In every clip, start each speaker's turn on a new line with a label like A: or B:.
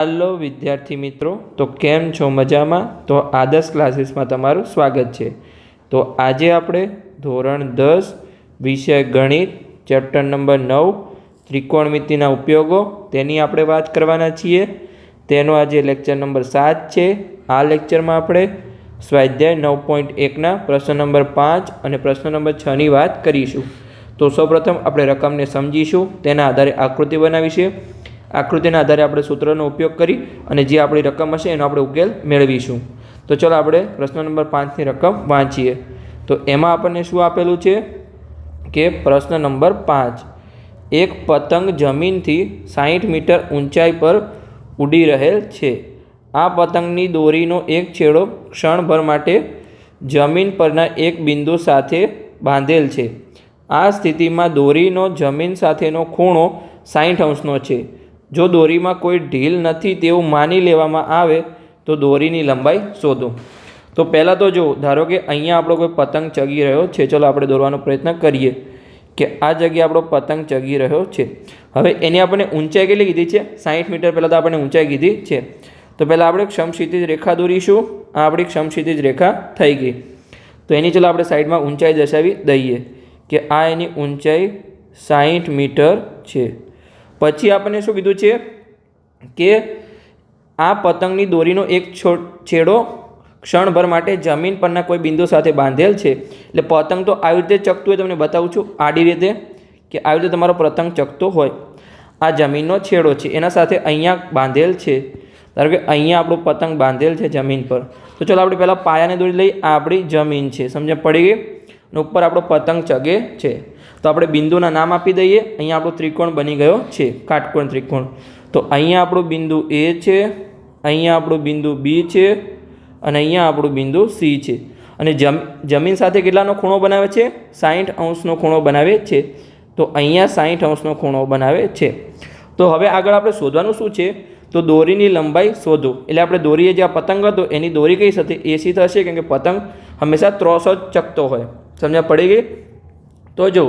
A: હાલો વિદ્યાર્થી મિત્રો. તો કેમ છો? મજામાં? તો આદર્શ ક્લાસીસમાં તમારું સ્વાગત છે. તો આજે આપણે ધોરણ દસ, વિષય ગણિત, ચેપ્ટર નંબર નવ, ત્રિકોણમિતિના ઉપયોગો તેની આપણે વાત કરવાના છીએ. તેનો આજે લેક્ચર નંબર સાત છે. આ લેક્ચરમાં આપણે સ્વાધ્યાય નવ પોઈન્ટ એકના પ્રશ્ન નંબર પાંચ અને પ્રશ્ન નંબર છની વાત કરીશું. તો સૌપ્રથમ આપણે રકમને સમજીશું. તેના આધારે આકૃતિ બનાવીશું. આકૃતિના આધારે આપણે સૂત્રનો ઉપયોગ કરી અને જે આપણી રકમ હશે એનો આપણે ઉકેલ મેળવીશું. તો ચલો આપણે પ્રશ્ન નંબર પાંચની રકમ વાંચીએ. તો એમાં આપણને શું આપેલું છે? કે પ્રશ્ન નંબર પાંચ. એક પતંગ જમીનથી સાહીઠ મીટર ઊંચાઈ પર ઉડી રહેલ છે. આ પતંગની દોરીનો એક છેડો ક્ષણભર માટે જમીન પરના એક બિંદુ સાથે બાંધેલ છે. આ સ્થિતિમાં દોરીનો જમીન સાથેનો ખૂણો સાઠ અંશનો છે. જો દોરીમાં કોઈ ઢીલ નથી તેવું માની લેવામાં આવે, તો દોરીની લંબાઈ શોધો. તો પહેલાં તો જો ધારો કે અહીંયા આપણો કોઈ પતંગ ચગી રહ્યો છે, ચલો આપણે દોરવાનો પ્રયત્ન કરીએ કે આ જગ્યાએ આપણો પતંગ ચગી રહ્યો છે. હવે એની આપણે ઊંચાઈ કેટલી કીધી છે? સાહીઠ મીટર પહેલાં તો આપણે ઊંચાઈ કીધી છે. તો પહેલાં આપણે ક્ષમક્ષિતિજ રેખા દોરીશું, આ આપણી ક્ષમક્ષિતિજ રેખા થઈ ગઈ. તો એની ચલો આપણે સાઈડમાં ઊંચાઈ દર્શાવી દઈએ કે આ એની ઊંચાઈ સાહીઠ મીટર છે. પછી આપણને શું કીધું છે કે આ પતંગની દોરીનો એક છેડો ક્ષણભર માટે જમીન પરના કોઈ બિંદુ સાથે બાંધેલ છે. એટલે પતંગ તો આવી રીતે ચકતું હોય, તમને બતાવું છું, આડી રીતે કે આવી રીતે તમારો પતંગ ચકતો હોય. આ જમીનનો છેડો છે, એના સાથે અહીંયા બાંધેલ છે. ધારો કે અહીંયા આપણું પતંગ બાંધેલ છે જમીન પર. તો ચલો આપણે પહેલાં પાયાને દોરી લઈ આપણી જમીન છે, સમજણ પડી ગઈ? અને ઉપર આપણો પતંગ ચગે છે. તો આપણે બિંદુના નામ આપી દઈએ. અહીંયા આપણો ત્રિકોણ બની ગયો છે, કાટકોણ ત્રિકોણ. તો અહીંયા આપણું બિંદુ એ છે, અહીંયા આપણું બિંદુ બી છે, અને અહીંયા આપણું બિંદુ સી છે. અને જમ, જમીન સાથે કેટલાનો ખૂણો બનાવે છે? સાહીઠ અંશનો ખૂણો બનાવે છે. તો અહીંયા સાહીઠ અંશનો ખૂણો બનાવે છે. તો હવે આગળ આપણે શોધવાનું શું છે? તો દોરીની લંબાઈ શોધો. એટલે આપણે દોરીએ જે આ પતંગ હતો, એની દોરી કઈ સાથે એસી થશે? કેમ કે પતંગ હંમેશા ત્રોસો જ ચકતો હોય. સમજ્યા? પડી ગઈ? તો જો,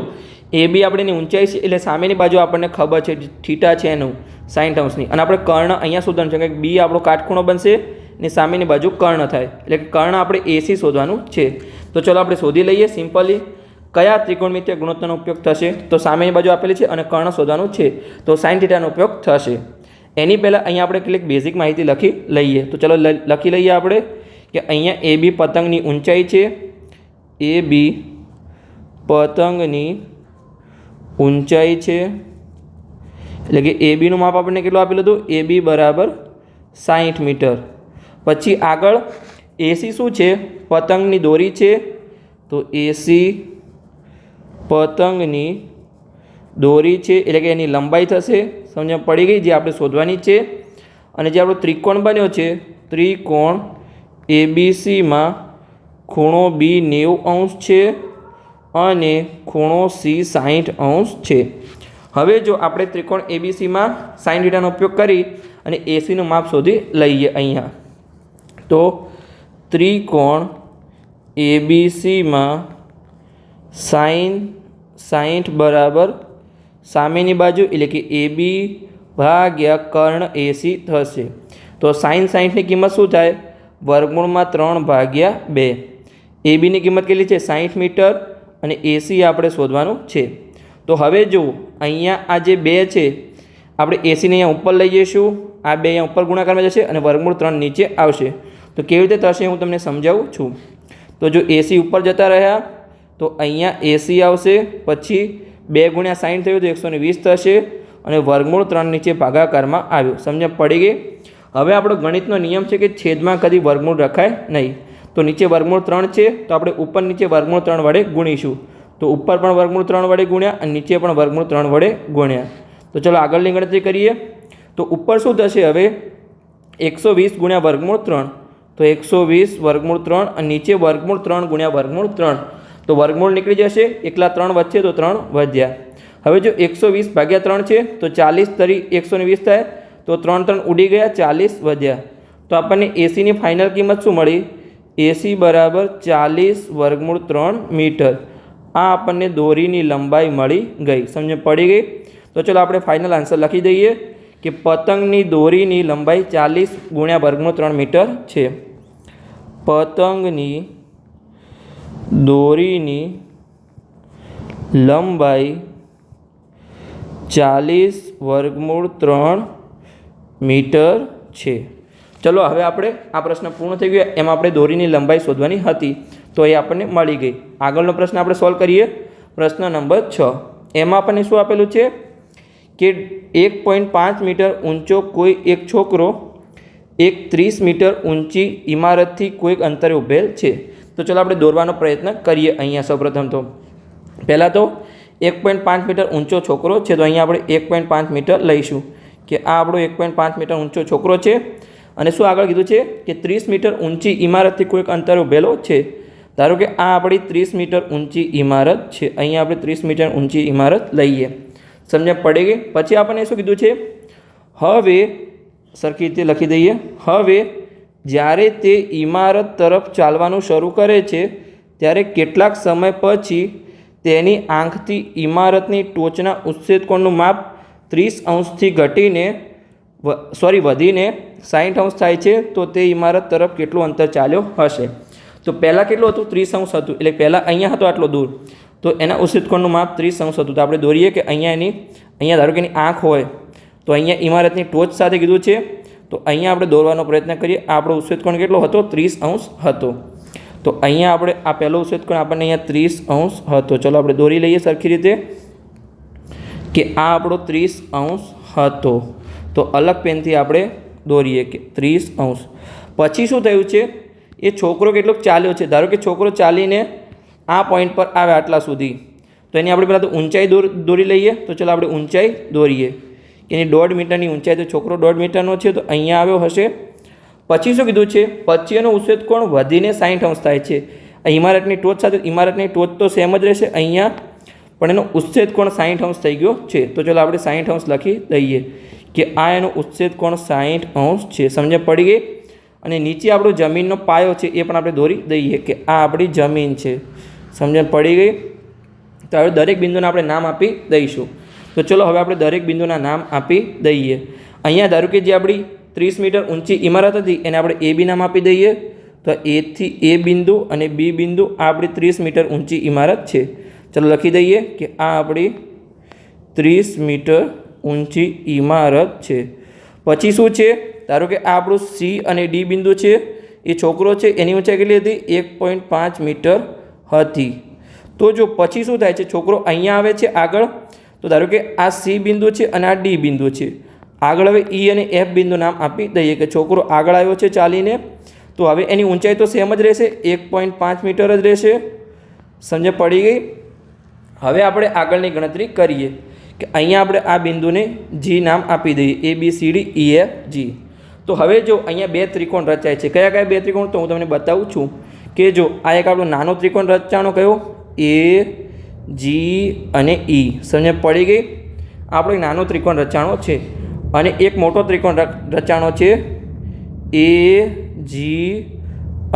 A: એ બી આપણેની ઊંચાઈ છે, એટલે સામેની બાજુ આપણને ખબર છે, થીટા છે એનું સાઈઠ ટર્મ્સની. અને આપણે કર્ણ અહીંયા શોધવાનું છે કે બી આપણો કાટખૂણો બનશે ને સામેની બાજુ કર્ણ થાય. એટલે કે કર્ણ આપણે એસી શોધવાનું છે. તો ચલો આપણે શોધી લઈએ સિમ્પલી, કયા ત્રિકોણમિતિય ગુણોત્તરનો ઉપયોગ થશે? તો સામેની બાજુ આપેલી છે અને કર્ણ શોધવાનું છે. તો સાઈન થીટાનો ઉપયોગ થશે. એની પહેલાં અહીંયા આપણે કેટલીક બેઝિક માહિતી લખી લઈએ. તો ચલો લખી લઈએ આપણે કે અહીંયા એ બી પતંગની ઊંચાઈ છે, એ બી પતંગની ઊંચાઈ છે. એટલે કે એ બીનું માપ આપણને કેટલું આપેલું હતું? એ બી બરાબર સાહીઠ મીટર. પછી આગળ એસી શું છે? પતંગની દોરી છે. તો એસી પતંગની દોરી છે. એટલે કે એની લંબાઈ થશે. સમજ પડી ગઈ? જે આપણે શોધવાની છે. અને જે આપણો ત્રિકોણ બન્યો છે, ત્રિકોણ એબીસીમાં ખૂણો બી નેવું અંશ છે. અને ખૂણો સી સાહીઠ અંશ છે. હવે જો આપણે ત્રિકોણ એબીસીમાં સાઈન થીટાનો ઉપયોગ કરી અને એસીનું માપ શોધી લઈએ અહીંયા. તો ત્રિકોણ એબીસીમાં સાઈન સાહીઠ બરાબર સામેની બાજુ એટલે કે એબી ભાગ્યા કર્ણ એસી થશે. તો સાઈન સાહીઠની કિંમત શું થાય? વર્ગમૂળમાં ત્રણ ભાગ્યા બે. એબીની કિંમત કેટલી છે? સાહીઠ મીટર અને એસી આપણે શોધવાનું છે. તો હવે જુઓ, અહીંયા આ જે બે છે, આપણે એસીને અહીંયા ઉપર લઈ જઈશું. આ બે અહીંયા ઉપર ગુણાકારમાં જશે અને વર્ગમૂળ ત્રણ નીચે આવશે. તો કેવી રીતે થશે હું તમને સમજાવું છું. તો જો એસી ઉપર જતા રહ્યા, તો અહીંયા એસી આવશે, પછી બે ગુણ્યા સાઈન થયું તો એકસો વીસ થશે અને વર્ગમૂળ ત્રણ નીચે ભાગાકારમાં આવ્યો. સમજ પડી ગઈ? હવે આપણો ગણિતનો નિયમ છે કે છેદમાં કદી વર્ગમૂળ રખાય નહીં. તો નીચે વર્ગમૂળ ત્રણ છે, તો આપણે ઉપર નીચે વર્ગમૂળ ત્રણ વડે ગુણીશું. તો ઉપર પણ વર્ગમૂળ ત્રણ વડે ગુણ્યા અને નીચે પણ વર્ગમૂળ ત્રણ વડે ગુણ્યા. તો ચલો આગળની ગણતરી કરીએ. તો ઉપર શું થશે હવે? એકસો વીસ ગુણ્યા વર્ગમૂળ ત્રણ. તો એકસો વીસ વર્ગમૂળ ત્રણ અને નીચે વર્ગમૂળ ત્રણ ગુણ્યા વર્ગમૂળ ત્રણ. તો વર્ગમૂળ નીકળી જશે. એકલા ત્રણ વધશે તો ત્રણ વધ્યા. હવે જો એકસો વીસ ભાગ્યા ત્રણ છે, તો ચાલીસ તરી એકસો ને વીસ થાય. તો ત્રણ ત્રણ ઉડી ગયા, ચાલીસ વધ્યા. તો આપણને એસીની ફાઇનલ કિંમત શું મળી? એસી બરાબર ચાલીસ વર્ગમૂળ ત્રણ મીટર. આ આપણને દોરીની લંબાઈ મળી ગઈ. સમજ પડી ગઈ? તો ચલો આપણે ફાઇનલ આન્સર લખી દઈએ કે પતંગની દોરીની લંબાઈ ચાલીસ ગુણ્યા વર્ગમૂળ ત્રણ મીટર છે. પતંગની દોરીની લંબાઈ ચાલીસ વર્ગમૂળ ત્રણ મીટર છે. ચલો, હવે આપણે આ પ્રશ્ન પૂર્ણ થઈ ગયો. એમાં આપણે દોરીની લંબાઈ શોધવાની હતી. તો એ આપણને મળી ગઈ. આગળનો પ્રશ્ન આપણે સોલ્વ કરીએ. પ્રશ્ન નંબર છ. એમાં આપણને શું આપેલું છે? કે એક પોઈન્ટ પાંચ મીટર ઊંચો કોઈ એક છોકરો એક ત્રીસ મીટર ઊંચી ઇમારતથી કોઈક અંતરે ઊભેલ છે. તો ચલો, આપણે દોરવાનો પ્રયત્ન કરીએ અહીંયા સૌપ્રથમ તો. પહેલાં તો એક પોઈન્ટ પાંચ મીટર ઊંચો છોકરો છે, તો અહીંયા આપણે એક પોઈન્ટ પાંચ મીટર લઈશું. કે આ આપણો એક પોઈન્ટ પાંચ મીટર ઊંચો છોકરો છે. અને શું આગળ કીધું છે કે ત્રીસ મીટર ઊંચી ઇમારતથી કોઈક અંતર ઊભેલો છે? ધારો કે આ આપણી ત્રીસ મીટર ઊંચી ઇમારત છે. અહીંયા આપણે ત્રીસ મીટર ઊંચી ઇમારત લઈએ. સમજ્યા પડે ગઈ? પછી આપણને શું કીધું છે? હવે, સરખી રીતે લખી દઈએ. હવે, જ્યારે તે ઇમારત તરફ ચાલવાનું શરૂ કરે છે, ત્યારે કેટલાક સમય પછી તેની આંખથી ઇમારતની ટોચના ઉચ્છેદ કોણનું માપ ત્રીસ અંશથી ઘટીને સોરી, વધીને સાઠ અંશ થાય છે, તો તે ઇમારત તરફ કેટલું અંતર ચાલ્યો હશે? તો પહેલાં કેટલું હતું? ત્રીસ અંશ હતું. એટલે પહેલાં અહીંયા હતો આટલો દૂર. તો એના ઉચ્છેદ માપ ત્રીસ અંશ હતું. તો આપણે દોરીએ કે અહીંયા એની, અહીંયા ધારો કે એની આંખ હોય, તો અહીંયા ઇમારતની ટોચ સાથે કીધું છે. તો અહીંયા આપણે દોરવાનો પ્રયત્ન કરીએ. આપણો ઉચ્છેદ કેટલો હતો? ત્રીસ અંશ હતો. તો અહીંયા આપણે, આ પહેલો ઉચ્છેદ આપણને અહીંયા ત્રીસ અંશ હતો. ચલો આપણે દોરી લઈએ સરખી રીતે કે આ આપણો ત્રીસ અંશ હતો. તો અલગ પેનથી આપણે દોરીએ કે ત્રીસ અંશ. પછી શું થયું છે? એ છોકરો કેટલોક ચાલ્યો છે. ધારો કે છોકરો ચાલીને આ પોઈન્ટ પર આવે આટલા સુધી. તો એની આપણે પહેલાં તો ઊંચાઈ દોર, દોરી લઈએ. તો ચલો આપણે ઊંચાઈ દોરીએ. એની દોઢ મીટરની ઊંચાઈ તો છોકરો દોઢ મીટરનો છે તો અહીંયા આવ્યો હશે. પછી શું કીધું છે? પછી એનો ઉચ્છેદ કોણ? વધીને સાઠ અંશ થાય છે. આ ઇમારતની ટોચ સાથે, ઇમારતની ટોચ તો સેમ જ રહેશે અહીંયા. પણ એનો ઉચ્છેદ કોણ? સાઠ અંશ થઈ ગયો છે. તો ચલો આપણે સાઠ અંશ લખી દઈએ. કે આ એનો ઉચ્છેદ કોણ? સાહીઠ અંશ છે. સમજ પડી ગઈ? અને નીચે આપણો જમીનનો પાયો છે એ પણ આપણે દોરી દઈએ કે આ આપણી જમીન છે. સમજણ પડી ગઈ? તો હવે દરેક બિંદુને આપણે નામ આપી દઈશું. તો ચલો હવે આપણે દરેક બિંદુના નામ આપી દઈએ. અહીંયા ધારો કે જે આપણી ત્રીસ મીટર ઊંચી ઇમારત હતી, એને આપણે એ બી નામ આપી દઈએ. તો એથી એ બિંદુ અને બી બિંદુ આ આપણી ત્રીસ મીટર ઊંચી ઇમારત છે. ચલો લખી દઈએ કે આ આપણી ત્રીસ મીટર ઊંચી ઇમારત છે. પછી શું છે? ધારો કે આ આપણું સી અને ડી બિંદુ છે. એ છોકરો છે, એની ઊંચાઈ કેટલી હતી? એક પોઈન્ટ પાંચ મીટર હતી. તો જો પછી શું થાય છે? છોકરો અહીંયા આવે છે આગળ. તો ધારો કે આ સી બિંદુ છે અને આ ડી બિંદુ છે. આગળ હવે ઈ અને એફ બિંદુ નામ આપી દઈએ કે છોકરો આગળ આવ્યો છે ચાલીને. તો હવે એની ઊંચાઈ તો સેમ જ રહેશે. એક પોઈન્ટ પાંચ મીટર જ રહેશે. સમજ? પડી ગઈ? હવે આપણે આગળની ગણતરી કરીએ. કે અહીંયા આપણે આ બિંદુને જી નામ આપી દઈએ. A B C D E F G તો હવે જો અહીંયા બે ત્રિકોણ રચાય છે. કયા કયા બે ત્રિકોણ? તો હું તમને બતાવું છું કે જો આ એક આપણો નાનો ત્રિકોણ રચાણો કયો? એ જી અને ઈ સમજ પડી ગઈ? આપણો એક નાનો ત્રિકોણ રચાણો છે. અને એક મોટો ત્રિકોણ રચાણો છે એ જી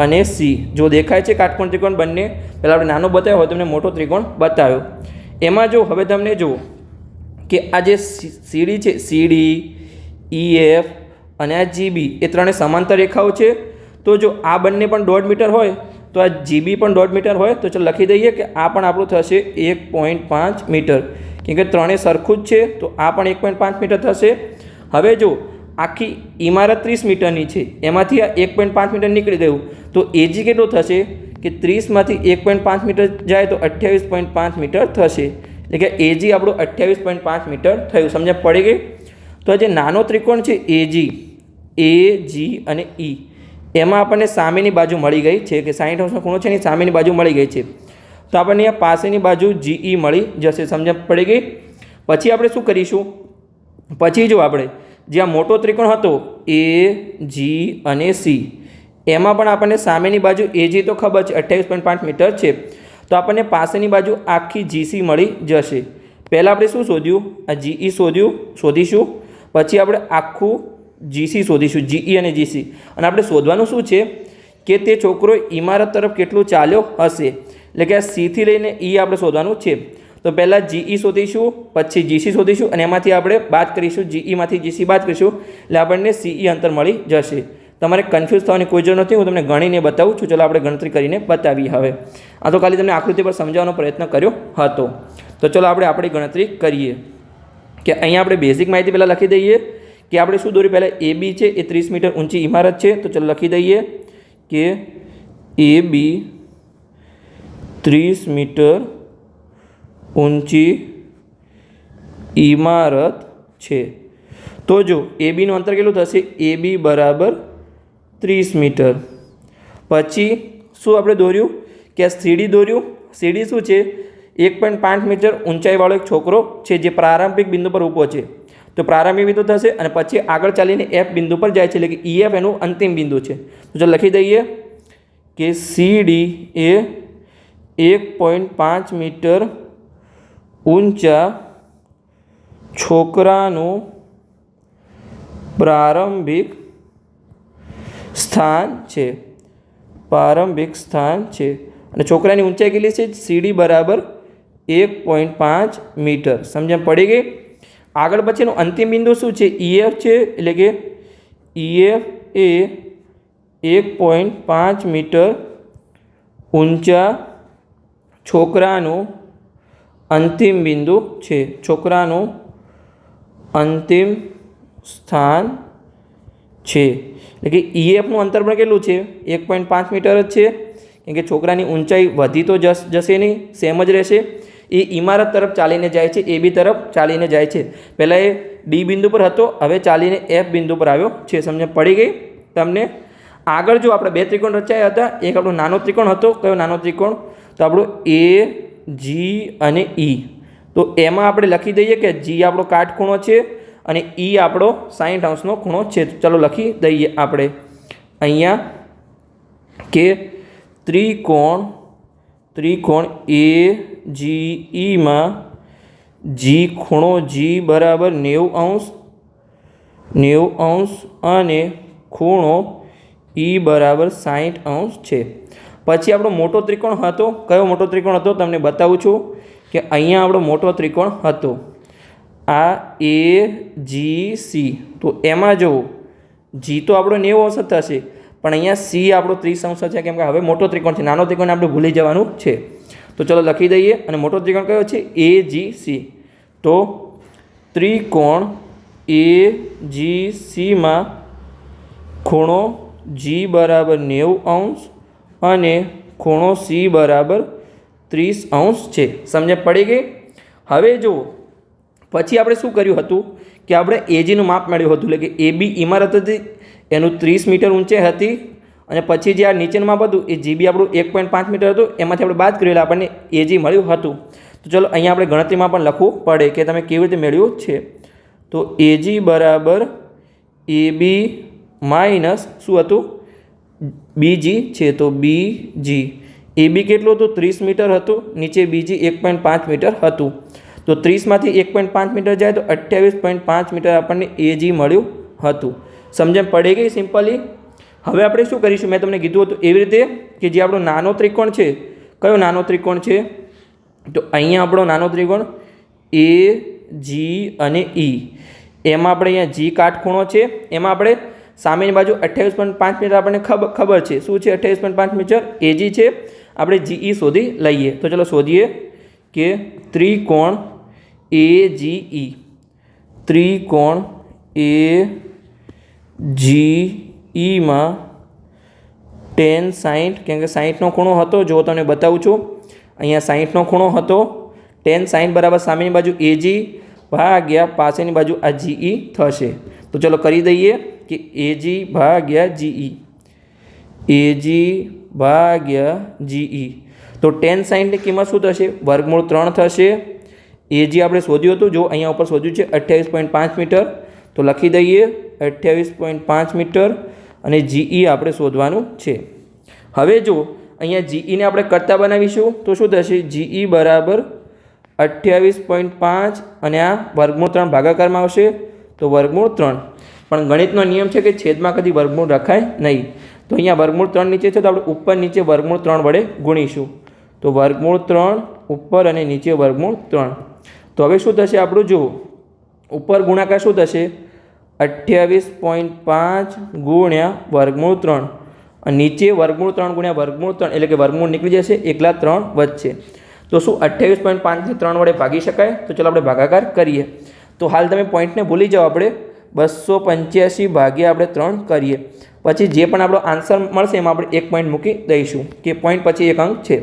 A: અને સી જો દેખાય છે કાટકોણ ત્રિકોણ બંને, પહેલાં આપણે નાનો બતાવ્યો હોય તમને મોટો ત્રિકોણ બતાવ્યો. એમાં જો, હવે તમને જુઓ કે આ જે સીડી છે, સીડી ઈ એફ અને આ જીબી, એ ત્રણે સમાંતર રેખાઓ છે. તો જો આ બંને પણ દોઢ મીટર હોય, તો આ જીબી પણ દોઢ મીટર હોય, તો ચાલો લખી દઈએ કે આ પણ આપણું થશે એક પોઈન્ટ પાંચ મીટર. કેમ કે ત્રણેય સરખું જ છે, તો આ પણ એક પોઈન્ટ પાંચ મીટર થશે. હવે જો આખી ઇમારત ત્રીસ મીટરની છે, એમાંથી આ એક પોઈન્ટ પાંચ મીટર નીકળી ગયું, તો એજી કેટલું થશે? કે ત્રીસમાંથી એક પોઈન્ટ પાંચ મીટર જાય તો અઠ્યાવીસ પોઈન્ટ પાંચ મીટર થશે. એટલે કે એજી આપણું અઠ્યાવીસ પોઈન્ટ પાંચ મીટર થયું. સમજ્યા પડી ગઈ? તો જે નાનો ત્રિકોણ છે એજી એ જી અને ઈ એમાં આપણને સામેની બાજુ મળી ગઈ છે કે સાઠ અંશનો ખૂણો છે એની સામેની બાજુ મળી ગઈ છે. તો આપણને અહીંયા પાસેની બાજુ જીઈ મળી જશે. સમજ્યા પડી ગઈ? પછી આપણે શું કરીશું? પછી જો આપણે જે આ મોટો ત્રિકોણ હતો એ જી અને સી એમાં પણ આપણને સામેની બાજુ એજી તો ખબર છે, અઠ્યાવીસ પોઈન્ટ પાંચ મીટર છે. તો આપણને પાસેની બાજુ આખી જીસી મળી જશે. પહેલાં આપણે શું શોધ્યું? આ જીઈ શોધ્યું, શોધીશું. પછી આપણે આખું જીસી શોધીશું જીઈ અને જીસી અને આપણે શોધવાનું શું છે? કે તે છોકરો ઇમારત તરફ કેટલું ચાલ્યો હશે. એટલે કે આ સીથી લઈને ઈ આપણે શોધવાનું છે. તો પહેલાં જીઈ શોધીશું, પછી જીસી શોધીશું અને એમાંથી આપણે બાદ કરીશું. જીઈમાંથી જીસી બાદ કરીશું. એટલે આપણને સીઈ અંતર મળી જશે. તમારે કન્ફ્યુઝ થવાની કોઈ જરૂર નથી, હું તમને ગણીને બતાવું છું. ચલો આપણે ગણતરી કરીને બતાવીએ હવે. આ તો ખાલી તમને આકૃતિ પર સમજાવવાનો પ્રયત્ન કર્યો હતો. તો ચલો આપણે આપણી ગણતરી કરીએ. કે અહીંયા આપણે બેઝિક માહિતી પહેલાં લખી દઈએ કે આપણે શું દોર્યું? પહેલાં એ બી છે, એ ત્રીસ મીટર ઊંચી ઇમારત છે. તો ચલો લખી દઈએ કે એ બી ત્રીસ મીટર ઊંચી ઇમારત છે. તો જો એ બીનું અંતર કેટલું થશે? એ બી બરાબર ત્રીસ મીટર. પછી શું આપણે દોર્યું? કે સીડી દોર્યું. સીડી શું છે? એક પોઈન્ટ પાંચ મીટર ઊંચાઈવાળો એક છોકરો છે જે પ્રારંભિક બિંદુ પર ઊભો છે. તો પ્રારંભિક બિંદુ થશે અને પછી આગળ ચાલીને એફ બિંદુ પર જાય છે એટલે કે ઈ એફ એનું અંતિમ બિંદુ છે. તો જો લખી દઈએ કે સીડી એ એક પોઈન્ટ પાંચ મીટર ઊંચા છોકરાનું પ્રારંભિક સ્થાન છે. પ્રારંભિક સ્થાન છે. અને છોકરાની ઊંચાઈ કેટલી છે? સીડી બરાબર એક પોઈન્ટ પાંચ મીટર. સમજણ પડી ગઈ? આગળ પછીનું અંતિમ બિંદુ શું છે? ઈએફ છે. એટલે કે ઈએફ એ એક પોઈન્ટ પાંચ મીટર ઊંચા છોકરાનું અંતિમ બિંદુ છે. છોકરાનું અંતિમ સ્થાન છે. એટલે કે ઈએફનું અંતર પણ કેટલું છે? એક પોઈન્ટ પાંચ મીટર જ છે. કેમ કે છોકરાની ઊંચાઈ વધી તો જશ જશે નહીં, સેમ જ રહેશે. એ ઇમારત તરફ ચાલીને જાય છે, એ બી તરફ ચાલીને જાય છે. પહેલાં એ ડી બિંદુ પર હતો, હવે ચાલીને એફ બિંદુ પર આવ્યો છે. સમજણ પડી ગઈ તમને? આગળ જો આપણે બે ત્રિકોણ રચાયા હતા, એક આપણો નાનો ત્રિકોણ હતો, કયો નાનો ત્રિકોણ? તો આપણો એ જી અને ઈ તો એમાં આપણે લખી દઈએ કે જી આપણો કાટખૂણો છે અને ઈ આપણો સાઠ અંશનો ખૂણો છે. ચલો લખી દઈએ આપણે. અહીંયા કે ત્રિકોણ ત્રિકોણ એ જી ઈમાં જી ખૂણો જી બરાબર નેવું અંશ નેવું અંશ અને ખૂણો ઈ બરાબર સાઠ અંશ છે. પછી આપણો મોટો ત્રિકોણ હતો. કયો મોટો ત્રિકોણ હતો? તમને બતાવું છું કે અહીંયા આપણો મોટો ત્રિકોણ હતો. આ એ, જી, સી. તો એમાં જુઓ, જી તો આપણો નેવું અંશ થશે, પણ અહીંયા સી આપણો ત્રીસ અંશ છે, કેમ કે હવે મોટો ત્રિકોણ છે, નાનો ત્રિકોણ આપણે ભૂલી જવાનું છે. તો ચલો લખી દઈએ, અને મોટો ત્રિકોણ કયો છે? A, G, C. તો ત્રિકોણ એ, જી, સીમાં ખૂણો જી બરાબર નેવું અંશ અને ખૂણો સી બરાબર ત્રીસ અંશ છે. સમજ પડી ગઈ? હવે જુઓ પછી આપણે શું કર્યું હતું કે આપણે એજીનું માપ મેળવ્યું હતું. એટલે કે એ બી ઇમારત હતી, એનું ત્રીસ મીટર ઊંચે હતી અને પછી જે આ નીચેનું માપ હતું એ જીબી આપણું એક પોઈન્ટ પાંચ મીટર હતું, એમાંથી આપણે બાદ કર્યું આપણને એજી મળ્યું હતું. તો ચલો અહીંયા આપણે ગણતરીમાં પણ લખવું પડે કે તમે કેવી રીતે મેળવ્યું છે. તો એજી બરાબર એ બી માઇનસ શું હતું? બીજી છે. તો બીજી એ બી કેટલું હતું? ત્રીસ મીટર હતું. નીચે બીજી એક પોઈન્ટ પાંચ મીટર હતું. તો ત્રીસમાંથી એક પોઈન્ટ પાંચ મીટર જાય તો અઠ્યાવીસ પોઈન્ટ પાંચ મીટર આપણને એજી મળ્યું હતું. સમજણ પડી ગઈ સિમ્પલી? હવે આપણે શું કરીશું? મેં તમને કીધું હતું એવી રીતે કે જે આપણો નાનો ત્રિકોણ છે, કયો નાનો ત્રિકોણ છે? તો અહીંયા આપણો નાનો ત્રિકોણ એ જી અને ઈ એમાં આપણે અહીંયા જી કાટખૂણો છે. એમાં આપણે સામેની બાજુ અઠ્યાવીસ પોઈન્ટ પાંચ મીટર આપણને ખબર ખબર છે. શું છે? અઠ્યાવીસ પોઈન્ટ પાંચ મીટર એજી છે. આપણે જીઈ શોધી લઈએ. તો ચલો શોધીએ કે ત્રિકોણ એ ઈ. ત્રિકોણ એ જી ઈમાં ટેન સાઠ કેમ કે સાઠનો ખૂણો હતો, જો તમને બતાવું છું. અહીંયા સાઠનો ખૂણો હતો, ટેન સાઠ બરાબર સામેની બાજુ એજી ભાગ્યા પાસેની બાજુ આ જીઈ થશે. તો ચલો કરી દઈએ કે એજી ભાગ્યા જીઈ એજી ભાગ્યા જીઈ તો ટેન સાઠની કિંમત શું થશે? વર્ગમૂળ ત્રણ થશે. એજી આપણે શોધ્યું હતું, જો અહીંયા ઉપર શોધ્યું છે અઠ્યાવીસ પોઈન્ટ પાંચ મીટર, તો લખી દઈએ અઠ્યાવીસ પોઈન્ટ પાંચ મીટર અને જીઈ આપણે શોધવાનું છે. હવે જો અહીંયા જીઈને આપણે કરતા બનાવીશું, તો શું થશે? જીઈ બરાબર અઠ્યાવીસ પોઈન્ટ પાંચ અને આ વર્ગમૂળ ત્રણ ભાગાકારમાં આવશે, તો વર્ગમૂળ ત્રણ. પણ ગણિતનો નિયમ છે કે છેદમાં કદી વર્ગમૂળ રખાય નહીં. તો અહીંયા વર્ગમૂળ ત્રણ નીચે છે, તો આપણે ઉપર નીચે વર્ગમૂળ ત્રણ વડે ગુણીશું. તો વર્ગમૂળ ત્રણ, ઉપર અને નીચે વર્ગમૂળ ત્રણ. તો હવે શું થશે આપણું? જુઓ. ઉપર ગુણાકાર શું થશે? અઠ્યાવીસ પોઈન્ટ પાંચ ગુણ્યા વર્ગમૂળ ત્રણ. અને નીચે વર્ગમૂળ ત્રણ ગુણ્યા વર્ગમૂળ ત્રણ, એટલે કે વર્ગમૂળ નીકળી જશે, એકલા ત્રણ વધશે. તો શું અઠ્યાવીસ પોઈન્ટ પાંચને ત્રણ વડે ભાગી શકાય? તો ચાલો આપણે ભાગાકાર કરીએ. તો હાલ તમે પોઈન્ટને ભૂલી જાઓ આપણે. બસો પંચ્યાસી ભાગ્યા આપણે ત્રણ કરીએ. પછી જે પણ આપણો આન્સર મળશે એમાં આપણે એક પોઈન્ટ મૂકી દઈશું, કે પોઈન્ટ પછી એક અંક છે.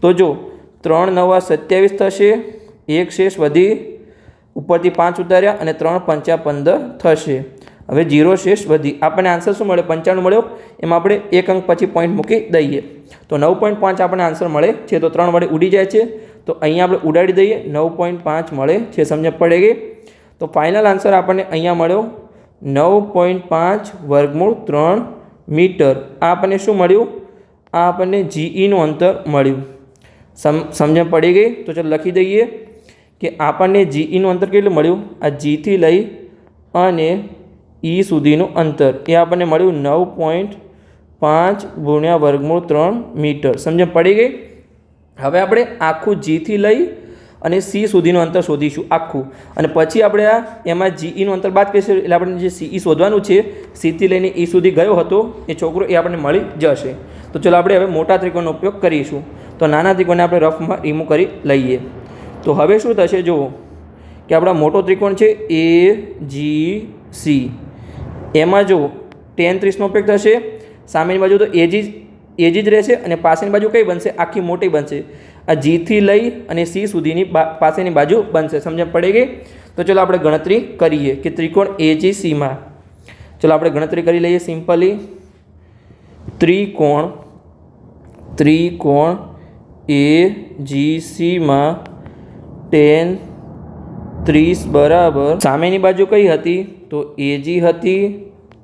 A: તો જો ત્રણ નવા સત્યાવીસ થશે. એક શેષ વધી ઉપરથી પાંચ ઉતાર્યા અને ત્રણ પંચા પંદર થશે. હવે જીરો શેષ વધી. આપણને આન્સર શું મળ્યો પંચાણું મળ્યો. એમાં આપણે એક અંક પછી પોઈન્ટ મૂકી દઈએ. તો નવ પોઈન્ટ પાંચ આપણને આન્સર મળે છે. તો ત્રણ વડે ઉડી જાય છે. તો અહીંયા આપણે ઉડાડી દઈએ. નવ પોઈન્ટ પાંચ મળે છે. સમજ પડે ગઈ તો ફાઇનલ આન્સર આપણને અહીંયા મળ્યો. નવ પોઈન્ટ પાંચ વર્ગમૂળ ત્રણ મીટર. આ આપણને શું મળ્યું? આ આપણને જીઈનું અંતર મળ્યું. સમ સમજણ પડી ગઈ? તો ચાલો લખી દઈએ. કે આપણને જીઈનું અંતર કેટલું મળ્યું? આ જીથી લઈ અને ઈ સુધીનું અંતર. એ આપણને મળ્યું નવ પોઈન્ટ પાંચ ગુણ્યા વર્ગમૂળ ત્રણ મીટર. સમજણ પડી ગઈ? હવે આપણે આખું જીથી લઈ અને સી સુધીનું અંતર શોધીશું આખું. અને પછી આપણે આ એમાં જીઈનું અંતર બાદ કરીશું. એટલે આપણે જે સીઈ શોધવાનું છે સીથી લઈને ઈ સુધી ગયો હતો, એ છોકરો એ આપણને મળી જશે. તો ચલો આપણે હવે મોટા ત્રિકોણનો ઉપયોગ કરીશું. તો નાના ત્રિકોણને આપણે રફમાં રિમૂવ કરી લઈએ. તો હવે શું થશે જુઓ કે આપણા મોટો ત્રિકોણ છે એ, જી, સી. એમાં જો ટેન ત્રીસનો ઉપયોગ થશે. સામેની બાજુ તો એજી એજી જ રહેશે અને પાસેની બાજુ કઈ બનશે? આખી મોટી બનશે. આ જીથી લઈ અને સી સુધીની પાસેની બાજુ બનશે. સમજણ પડી ગઈ? તો ચલો આપણે ગણતરી કરીએ કે ત્રિકોણ એજી સીમાં. ચલો આપણે ગણતરી કરી લઈએ સિમ્પલી. ત્રિકોણ ત્રિકોણ એ, જી, સીમાં ટેન ત્રીસ બરાબર. સામેની બાજુ કઈ હતી? તો એજી હતી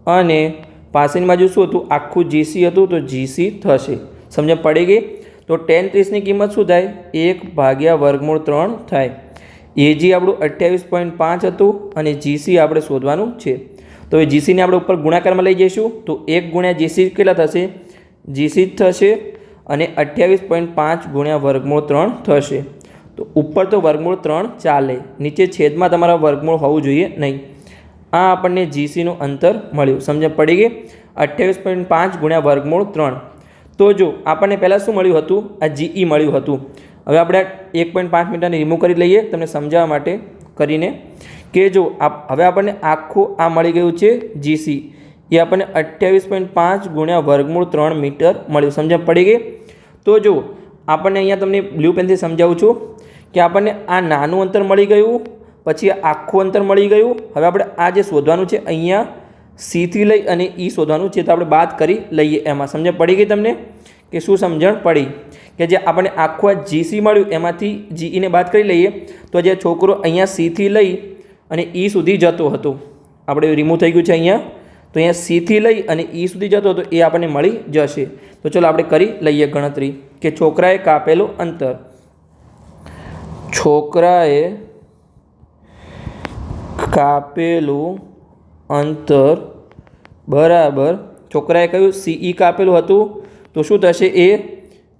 A: અને પાસેની બાજુ શું હતું? આખું જીસી હતું તો જીસી થશે. સમજ પડી ગઈ? તો ટેન ત્રીસની કિંમત શું થાય? એક ભાગ્યા વર્ગમૂળ ત્રણ થાય. એજી આપણું અઠ્યાવીસ પોઈન્ટ પાંચ હતું અને જીસી આપણે શોધવાનું છે. તો એ જીસીને આપણે ઉપર ગુણાકારમાં લઈ જઈશું. તો એક ગુણ્યા જીસી કેટલા થશે? જીસી થશે અને અઠ્યાવીસ પોઈન્ટ પાંચ ગુણ્યા વર્ગમૂળ ત્રણ થશે. તો ઉપર તો વર્ગમૂળ ત્રણ ચાલે. નીચે છેદમાં તમારા વર્ગમૂળ હોવું જોઈએ નહીં. આ આપણને જીસીનું અંતર મળ્યું. સમજણ પડી ગઈ? અઠ્યાવીસ પોઈન્ટ પાંચ ગુણ્યા વર્ગમૂળ ત્રણ. તો જો આપણને પહેલાં શું મળ્યું હતું? આ જીઈ મળ્યું હતું. હવે આપણે એક પોઈન્ટ પાંચ મીટરને રિમૂવ કરી લઈએ, તમને સમજાવવા માટે કરીને કે જો આપ, હવે આપણને આખું આ મળી ગયું છે જીસી એ આપણને અઠ્યાવીસ પોઈન્ટ પાંચ ગુણ્યા વર્ગમૂળ ત્રણ મીટર મળ્યું. સમજણ પડી ગઈ? તો જો આપણને અહીંયા તમને બ્લુ પેનથી સમજાવું છું કે આપણને આ નાનું અંતર મળી ગયું, પછી આખું અંતર મળી ગયું. હવે આપણે આ જે શોધવાનું છે અહીંયા સીથી લઈ અને ઈ શોધવાનું છે તો આપણે બાદ કરી લઈએ એમાં. સમજણ પડી ગઈ તમને? કે શું સમજણ પડી? કે જે આપણને આખું આ જીસી મળ્યું, એમાંથી જીઈને બાદ કરી લઈએ, તો જે છોકરો અહીંયા સીથી લઈ અને ઈ સુધી જતો હતો. આપણે રિમૂવ થઈ ગયું છે અહીંયા. તો અહીંયા સીથી લઈ અને ઈ સુધી જતો હતો એ આપણને મળી જશે. તો ચલો આપણે કરી લઈએ ગણતરી કે છોકરાએ કાપેલું અંતર. છોકરાએ કાપેલું અંતર બરાબર. છોકરાએ કહ્યું સીઈ કાપેલું હતું. તો શું થશે? એ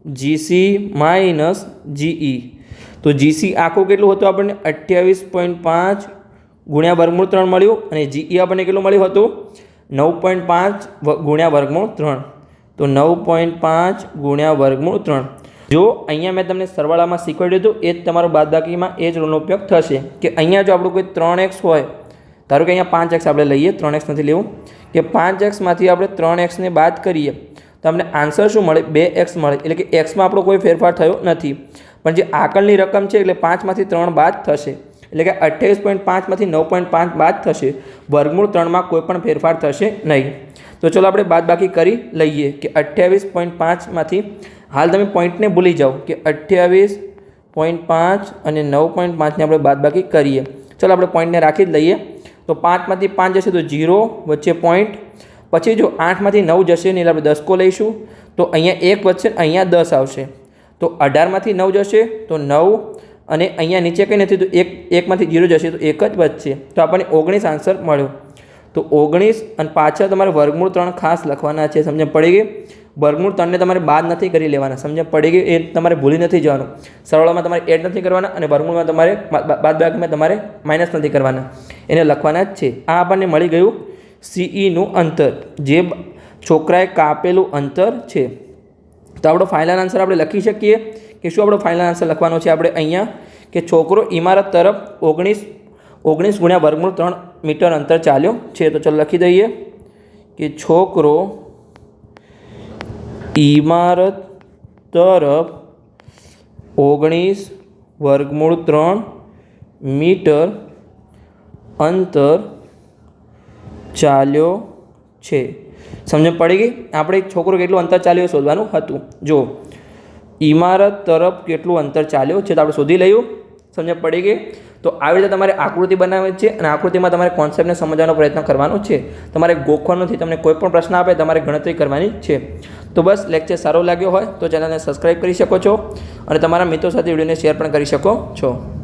A: જીસી માઇનસ જીઈ તો જીસી આખું કેટલું હતું આપણને? અઠ્યાવીસ પોઈન્ટ પાંચ ગુણ્યા વર્ગમૂળ ત્રણ મળ્યું અને જીઈ આપણને કેટલું મળ્યું હતું? નવ પોઈન્ટ પાંચ ગુણ્યા વર્ગમૂળ ત્રણ. તો નવ પોઈન્ટ પાંચ ગુણ્યા વર્ગમૂળ ત્રણ. જો અહીંયા મેં તમને સરવાળામાં શીખવાડ્યું હતું એ જ તમારો બાદબાકીમાં એ જ રૂલનો ઉપયોગ થશે. કે અહીંયા જો આપણું કોઈ ત્રણ એક્સ હોય, ધારો કે અહીંયા પાંચ એક્સ આપણે લઈએ, ત્રણ એક્સ નથી લેવું, કે પાંચ એક્સમાંથી આપણે ત્રણ એક્સને બાદ કરીએ, તો અમને આન્સર શું મળે? બે એક્સ મળે. એટલે કે એક્સમાં આપણો કોઈ ફેરફાર થયો નથી. પણ જે આકલની રકમ છે, એટલે પાંચમાંથી ત્રણ બાદ થશે. એટલે કે અઠ્યાવીસ પોઈન્ટ પાંચમાંથી નવ પોઈન્ટ પાંચ બાદ થશે. વર્ગમૂળ ત્રણમાં કોઈ પણ ફેરફાર થશે નહીં. તો ચલો આપણે બાદ બાકી કરી લઈએ કે અઠ્યાવીસ પોઈન્ટ પાંચમાંથી હાલ તમે પોઈન્ટને ભૂલી જાઓ કે અઠ્યાવીસ પોઈન્ટ પાંચ અને નવ પોઈન્ટ પાંચને આપણે બાદ બાકી કરીએ. ચલો આપણે પોઈન્ટને રાખી જ લઈએ. તો પાંચમાંથી પાંચ જશે તો જીરો વચ્ચે પોઈન્ટ પછી જો આઠમાંથી નવ જશે ને એટલે આપણે દસકો લઈશું. તો અહીંયા એક વધશે અહીંયા દસ આવશે. તો અઢારમાંથી નવ જશે તો નવ. અને અહીંયા નીચે કંઈ નથી, તો એક, એકમાંથી જીરો જશે, તો એક જ વધશે તો આપણને ઓગણીસ આન્સર મળ્યો. તો ઓગણીસ અને પાછળ તમારે વર્ગમૂળ ત્રણ ખાસ લખવાના છે સમજ પડી ગઈ? વર્ગમૂળ ત્રણને તમારે બાદ નથી કરી લેવાના સમજ પડી ગઈ? એ તમારે ભૂલી નથી જવાનું. સરળમાં તમારે એડ નથી કરવાના અને વર્ગમૂળમાં તમારે બાદ બાકીમાં તમારે માઇનસ નથી કરવાના. એને લખવાના જ છે. આ આપણને મળી ગયું સીઈનું અંતર, જે છોકરાએ કાપેલું અંતર છે. તો આપણો ફાઇનલ આન્સર આપણે લખી શકીએ. કે શું આપણો ફાઇનલ આન્સર લખવાનો છે આપણે અહીંયા? કે છોકરો ઇમારત તરફ ઓગણીસ ઓગણીસ ગુણ્યા વર્ગમૂળ ત્રણ મીટર અંતર ચાલ્યો. છે તો ચાલો લખી દઈએ. કે છોકરો ઇમારત તરફ ઓગણીસ વર્ગમૂળ ત્રણ મીટર અંતર ચાલ્યો છે. સમજ પડી ગઈ? આપણે છોકરો કેટલું અંતર ચાલ્યો શોધવાનું હતું. જો ઇમારત તરફ કેટલું અંતર ચાલ્યો છે તો આપણે શોધી લઈએ. સમજ પડી ગઈ? તો આવી રીતે તમારે આકૃતિ બનાવવી છે અને આકૃતિમાં તમારે કોન્સેપ્ટને સમજવાનો પ્રયત્ન કરવાનો છે. તમારે ગોખવાનું નથી તમને કોઈ પણ પ્રશ્ન આપે તમારે ગણતરી કરવાની છે. તો બસ લેક્ચર સારો લાગ્યો હોય તો ચેનલને સબસ્ક્રાઈબ કરી શકો છો અને તમારા મિત્રો સાથે વિડીયોને શેર પણ કરી શકો છો.